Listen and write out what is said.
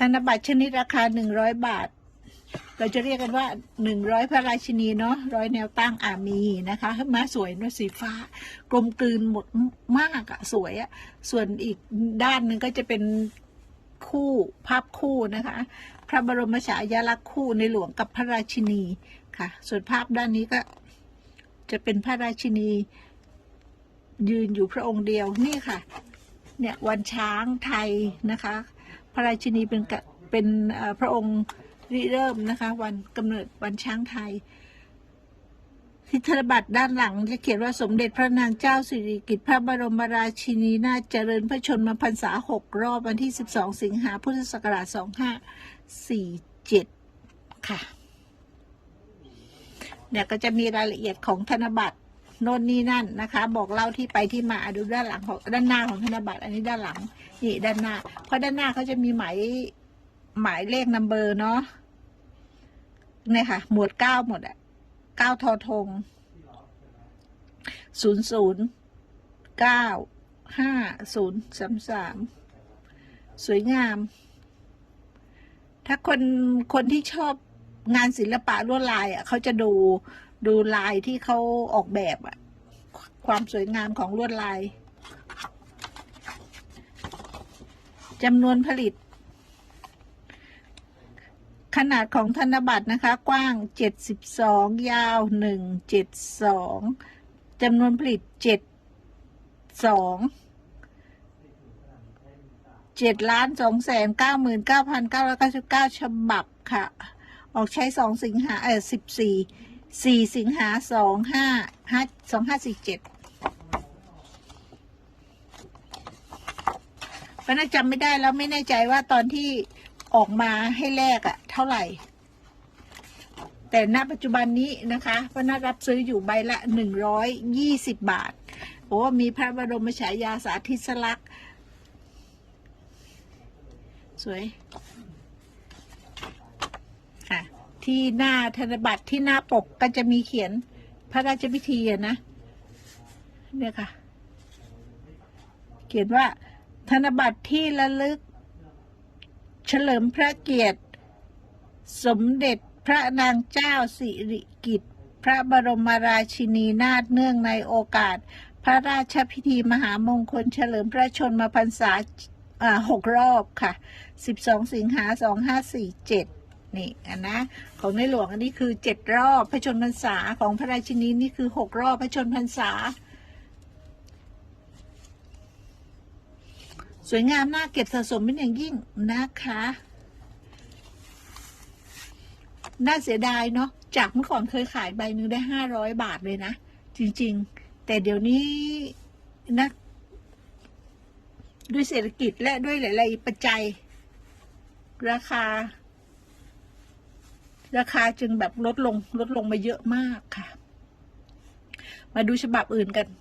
ธนบัตรชนิดราคาหนึ่งร้อยบาท เราจะเรียกกันว่าหนึ่งร้อยพระราชินีเนาะร้อยแนวตั้งอามีนะคะมาสวยนอะสีฟ้า กลมกลืนหมดมากอะสวยอะส่วนอีกด้านหนึ่งก็จะเป็นคู่ภาพคู่นะคะ พระบรมฉายาลักษณ์คู่ในหลวงกับพระราชินีค่ะ ส่วนภาพด้านนี้ก็จะเป็นพระราชินี ยืนอยู่พระองค์เดียวนี่ค่ะ เนี่ยวันช้างไทยนะคะ พระราชินีเป็นเป็นพระองค์ริเริ่มนะคะ วันกำเนิดวันช้างไทยที่ธนบัตรด้านหลังจะเขียนว่าสมเด็จพระนางเจ้าสิริกิติ์พระบรมราชินีนาถเจริญพระชนมพรรษาหกรอบวันที่ 12 สิงหาพุทธศักราช 2547 ค่ะ เนี่ยก็จะมีรายละเอียดของธนบัตร โน่นนี่นั่นนะคะ บอกเล่าที่ไปที่มาดูด้านหลังของด้านหน้าของธนบัตรอันนี้ด้านหลังนี่ด้านหน้า เพราะด้านหน้าเขาจะมีหมายหมายเลขนัมเบอร์เนาะเนี่ยค่ะ หมวดเก้าหมดอะเก้าทอทงศูนย์ศูนย์เก้าห้าศูนย์สามสามสวยงาม ถ้าคนคนที่ชอบงานศิลปะลวดลายอะเขาจะดู ดูลายที่เขาออกแบบอะความสวยงามของลวดลายจำนวนผลิต ขนาดของธนบัตรนะคะ กว้าง 72 ยาว 172จำนวนผลิต 72เจ็ดล้านสองแสนเก้าหมื่นเก้าพันเก้าร้อยเก้าสิบเก้าฉบับค่ะ ออกใช้สองสิงหาเออสิบ สี่สิงหาสองห้าห้าสองห้าสี่เจ็ดเพราะน่าจำไม่ได้แล้วไม่แน่ใจว่าตอนที่ออกมาให้แลกอะเท่าไหร่ แต่ณปัจจุบันนี้นะคะพระนารับซื้ออยู่ใบละหนึ่งร้อยยี่สิบบาทโอ้มีพระบรมฉายาสาธิสลักษณ์สวย ที่หน้าธนบัตรที่หน้าปกก็จะมีเขียนพระราชพิธีนะเนี่ยค่ะ เขียนว่า ธนบัตรที่ระลึก เฉลิมพระเกียรติ สมเด็จพระนางเจ้าสิริกิติ์พระบรมราชินีนาถเนื่องในโอกาส พระราชพิธีมหามงคลเฉลิมพระชนมพรรษาอ่าหกรอบค่ะสิบสองสิงหาสองห้าสี่เจ็ด นี่อันนะของในหลวงอันนี้คือเจ็ดรอบพระชนมพรรษาของพระราชินีนี่คือหกรอบพระชนมพรรษา สวยงามน่าเก็บสะสมเป็นอย่างยิ่งนะคะ น่าเสียดายเนาะจากเมื่อก่อนเคยขายใบหนึ่งได้ห้าร้อยบาทเลยนะ จริง ๆ แต่เดี๋ยวนี้นะด้วยเศรษฐกิจและด้วยหลาย ๆ ปัจจัย ราคา ราคาจึงแบบลดลงลดลงมาเยอะมากค่ะ มาดูฉบับอื่นกัน